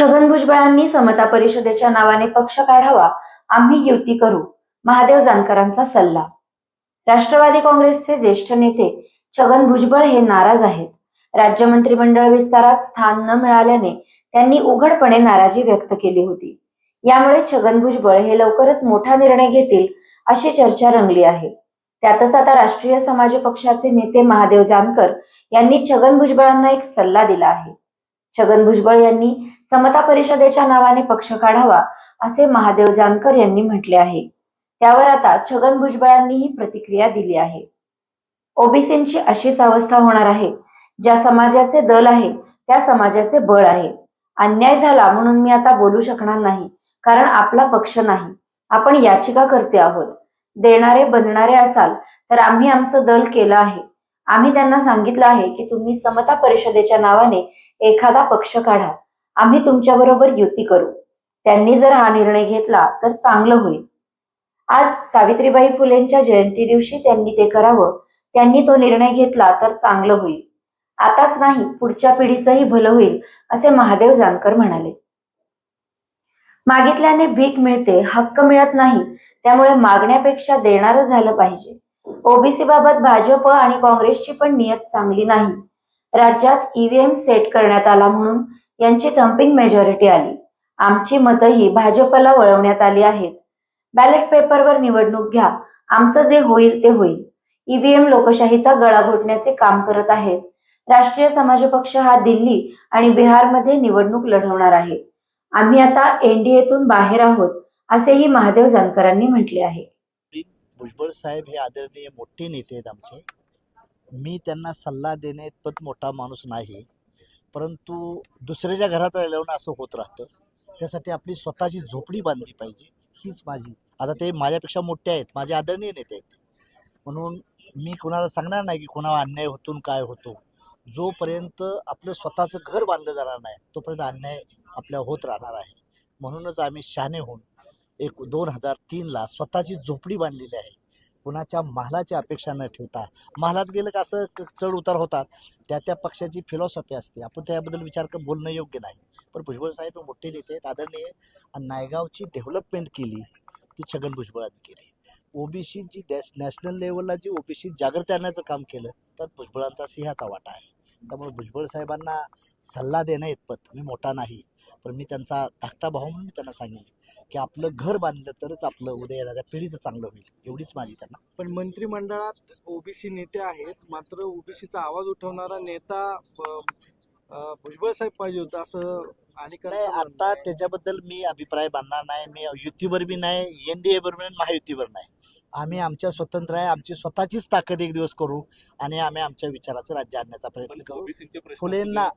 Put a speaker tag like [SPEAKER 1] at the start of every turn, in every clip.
[SPEAKER 1] छगन भुजबळांनी समता परिषदेच्या नावाने पक्ष काढावा आम्ही युती करू महादेव जानकरांचा सल्ला. राष्ट्रवादी काँग्रेसचे ज्येष्ठ नेते छगन भुजबळ हे नाराज आहेत. राज्य मंत्रिमंडळ विस्तारात स्थान न मिळाल्याने त्यांनी उघडपणे नाराजी व्यक्त केली होती. यामुळे छगन भुजबळ हे लवकरच मोठा निर्णय घेतील अशी चर्चा रंगली आहे. त्यातच आता राष्ट्रीय समाज पक्षाचे नेते महादेव जानकर यांनी छगन भुजबळांना एक सल्ला दिला आहे. छगन भुजबळ यांनी समता परिषदेच्या नावाने पक्ष काढावा असे महादेव जानकर यांनी म्हटले आहे. त्यावर आता छगन भुजबळांनीही प्रतिक्रिया दिली आहे. ओबीसींची अशीच अवस्था होणार आहे. ज्या समाजाचे दल आहे त्या समाजाचे बळ आहे. अन्याय झाला म्हणून मी आता बोलू शकणार नाही कारण आपला पक्ष नाही. आपण याचिका करते आहोत. देणारे बनणारे असाल तर आम्ही आमचं दल केलं आहे. आम्ही त्यांना सांगितलं आहे की तुम्ही समता परिषदेच्या नावाने एखादा पक्ष काढा. आम्ही तुमच्याबरोबर युती करू. त्यांनी जर हा निर्णय घेतला तर चांगलं होईल. आज सावित्रीबाई फुलेंच्या जयंती दिवशी त्यांनी ते करावं त्यांनी तो निर्णय घेतला तर चांगलं होईल. आताच नाही पुढच्या पिढीचंही भलं होईल असे महादेव जानकर म्हणाले. मागितल्याने भीक मिळते हक्क मिळत नाही त्यामुळे मागण्यापेक्षा देणारं झालं पाहिजे. ओबीसी बाबत भाजप आणि काँग्रेसची पण नियत चांगली नाही. राज्यात ईव्हीएम सेट करण्यात आला म्हणून यांची थम्पिंग मेजॉरिटी आली. आमची मतही भाजपला वळवण्यात आली आहेत. बॅलेट पेपरवर निवडणूक घ्या. आमचं जे होईल ते होईल. ईव्हीएम लोकशाहीचा गळा घोटण्याचे काम करत आहेत. राष्ट्रीय समाज पक्ष हा दिल्ली आणि बिहारमध्ये निवडणूक लढवणार आहे. आम्ही आता एनडीएतून बाहेर आहोत असेही महादेव जानकरांनी म्हटले आहे.
[SPEAKER 2] भुजबळ साहेब हे आदरणीय मोठे नेते आहेत आमचे. मी त्यांना सल्ला देण्यात मोठा माणूस नाही. परंतु दुसऱ्याच्या घरात राहिल्यावर असं होत राहतं. त्यासाठी आपली स्वतःची झोपडी बांधली पाहिजे हीच माझी. आता ते माझ्यापेक्षा मोठे आहेत माझे आदरणीय नेते आहेत म्हणून मी कुणाला सांगणार नाही की कुणावर अन्याय होतून काय होतो. जोपर्यंत आपलं स्वतःचं घर बांधलं जाणार नाही तोपर्यंत अन्याय आपल्या होत राहणार आहे. म्हणूनच आम्ही शहाणे होऊन एक दोन हजार तीनला स्वतःची झोपडी बांधलेली आहे. कुणाच्या महालाची अपेक्षा न ठेवता. महालात गेलं का असं क- चढ उतार होतात. त्या त्या पक्षाची फिलॉसॉफी असते. आपण त्याबद्दल विचार कर बोलणं योग्य नाही. पण भुजबळ साहेब हे मोठे नेते आहेत आदरणीय. आणि नायगावची डेव्हलपमेंट केली ती छगन भुजबळांनी केली. ओबीसीची डॅश नॅशनल लेवलला जी ओबीसी जागृती आणण्याचं काम केलं त्यात भुजबळांचा सिंहाचा वाटा आहे. त्यामुळे भुजबळ साहेबांना सल्ला देणं इतपत. मी मोठा नाही. पण मी त्यांचा धाकटा भाऊ म्हणून मी त्यांना सांगेन की आपलं घर बांधलं तरच आपलं उद्या येणाऱ्या पिढीचं चांगलं होईल. एवढीच माझी त्यांना.
[SPEAKER 3] पण मंत्रिमंडळात ओबीसी नेते आहेत मात्र ओबीसीचा आवाज उठवणारा नेता अ, अ, भुजबळ साहेब पाहिजे होता असं अनेकांचं
[SPEAKER 2] नाही
[SPEAKER 3] म्हणणं
[SPEAKER 2] आता
[SPEAKER 3] आहे.
[SPEAKER 2] त्याच्याबद्दल मी अभिप्राय बांधणार नाही मी युतीवर बी नाही एन डी एवर नाही महायुतीवर नाही. आम्ही आमच्या स्वतंत्र आहे आमची स्वतःचीच ताकद एक दिवस करू आणि आम्ही आमच्या विचाराचं राज्य आणण्याचा प्रयत्न
[SPEAKER 4] पण
[SPEAKER 2] करू.
[SPEAKER 4] ओबीसीचे प्रश्न
[SPEAKER 2] फुलेंना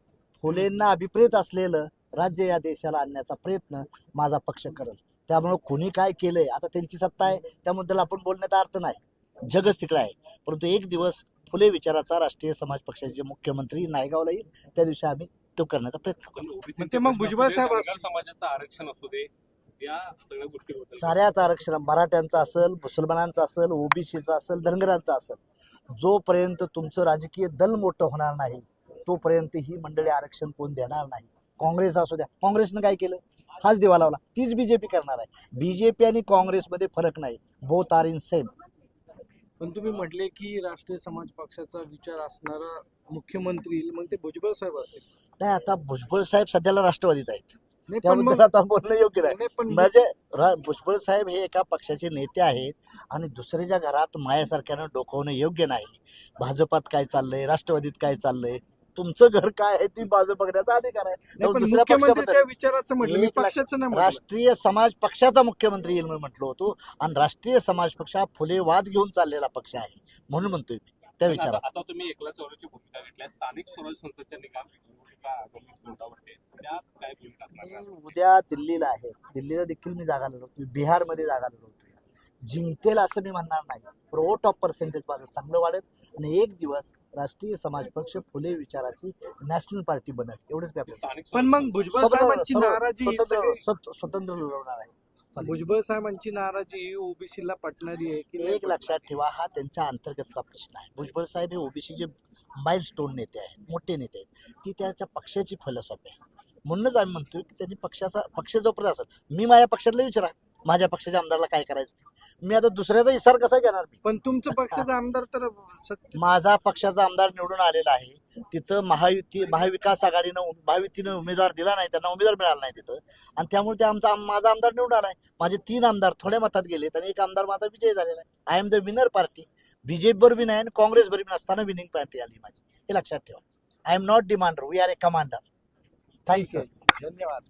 [SPEAKER 2] फुलेंना अभिप्रेत असलेलं राज्य या देशाला आणण्याचा प्रयत्न माझा पक्ष करेल. त्यामुळं कोणी काय केलंय आता त्यांची सत्ता आहे त्याबद्दल आपण बोलण्याचा अर्थ नाही. जगच तिकडे आहे. परंतु एक दिवस फुले विचाराचा राष्ट्रीय समाज पक्षाचे मुख्यमंत्री नायगावला येईल त्या दिवशी आम्ही तो करण्याचा प्रयत्न करू.
[SPEAKER 3] ते मग भुजबळ साहेब
[SPEAKER 4] समाजाचं आरक्षण असू दे या सगळ्या गोष्टी होतात
[SPEAKER 2] साऱ्याच आरक्षण मराठ्यांचं असेल मुसलमानांचं असेल ओबीसीचं असेल धनगरांचं असेल जोपर्यंत तुमचं राजकीय दल मोठं होणार नाही तोपर्यंत ही मंडळी आरक्षण कोण देणार नाही. काँग्रेस असू द्या. काँग्रेसनं काय केलं? हाच दिवा लावला. तीच बीजेपी करणार आहे. बीजेपी आणि काँग्रेसमध्ये फरक नाही. बोथ आर इन सेम
[SPEAKER 3] पण तुम्ही म्हटले की राष्ट्रीय समाज पक्षाचा विचार असणारा मुख्यमंत्री मग ते भुजबळ साहेब असतील.
[SPEAKER 2] नाही आता भुजबळ साहेब सध्याला राष्ट्रवादीत आहेत.
[SPEAKER 3] नाही पण
[SPEAKER 2] त्याबद्दल
[SPEAKER 3] मग
[SPEAKER 2] आता बोलणं योग्य नाही.
[SPEAKER 3] नाही, पण
[SPEAKER 2] म्हणजे रा- भुजबळ साहेब हे एका पक्षाचे नेते आहेत आणि दुसऱ्याच्या घरात मायासारख्यानं डोकवणं योग्य नाही. भाजपात काय चाललंय? राष्ट्रवादीत काय चाललंय? तुमचं घर काय आहे ती बाजू बघण्याचा अधिकार आहे. दुसऱ्या पक्षाबद्दल
[SPEAKER 3] मी पक्षाचं नाही म्हटलं.
[SPEAKER 2] राष्ट्रीय समाज पक्षाचा मुख्यमंत्री येईल म्हणून म्हटलो होतो. आणि राष्ट्रीय समाज पक्ष हा फुले वाद घेऊन चाललेला पक्ष आहे म्हणून म्हणतोय मी त्या विचारात
[SPEAKER 4] आता तुम्ही एकला चौऱ्याची भूमिका घेतल्या स्थानिक स्वराज्य संस्थेच्या निकाल?
[SPEAKER 2] मी उद्या दिल्लीला आहे. दिल्लीला देखील मी जागा लढवतोय बिहारमध्ये जागा लढवतोय जिंकतेल असं मी म्हणणार नाही. रोट ऑफ पर्सेंटेज माझं चांगलं वाढेल आणि एक दिवस राष्ट्रीय समाज पक्ष फुले विचाराची नॅशनल पार्टी बनेल. एवढंच
[SPEAKER 3] पण मग भुजबळ
[SPEAKER 2] स्वतंत्र-
[SPEAKER 3] साहेबांची नाराजी
[SPEAKER 2] स्वतंत्र लढवणार आहे.
[SPEAKER 3] भुजबळ साहेबांची नाराजी ही ओबीसीला पटणारी आहे की
[SPEAKER 2] एक लक्षात ठेवा हा त्यांच्या अंतर्गतचा प्रश्न आहे. भुजबळ साहेब हे ओबीसीचे माइल स्टोन नेते आहेत मोठे नेते आहेत ती त्याच्या पक्षाची फिलॉसॉफी आहे म्हणूनच आम्ही म्हणतोय की त्यांनी पक्षाचा पक्ष जोपर्यंत असेल मी माझ्या पक्षातला विचारा. माझ्या पक्षाच्या आमदारला काय करायचं ते. मी आता दुसऱ्याचा इसार कसा घेणार मी?
[SPEAKER 3] पण तुमचं पक्षाचा आमदार तर सत्य
[SPEAKER 2] माझा पक्षाचा आमदार निवडून आलेला आहे. तिथं महायुती महाविकास आघाडीनं उम- महायुतीनं उमेदवार दिला नाही त्यांना उमेदवार मिळाला नाही तिथं. आणि त्यामुळे ते आमचा माझा आमदार निवडून आलाय. माझे तीन आमदार थोड्या मतात गेलेत आणि एक आमदार माझा विजय झालेला आहे. I am the winner party BJP बरोबर बी नाही आणि काँग्रेस बरोबर बी नसताना विनिंग पार्टी आली माझी. हे लक्षात ठेवा. I am not demander we are a commander thank you
[SPEAKER 3] धन्यवाद.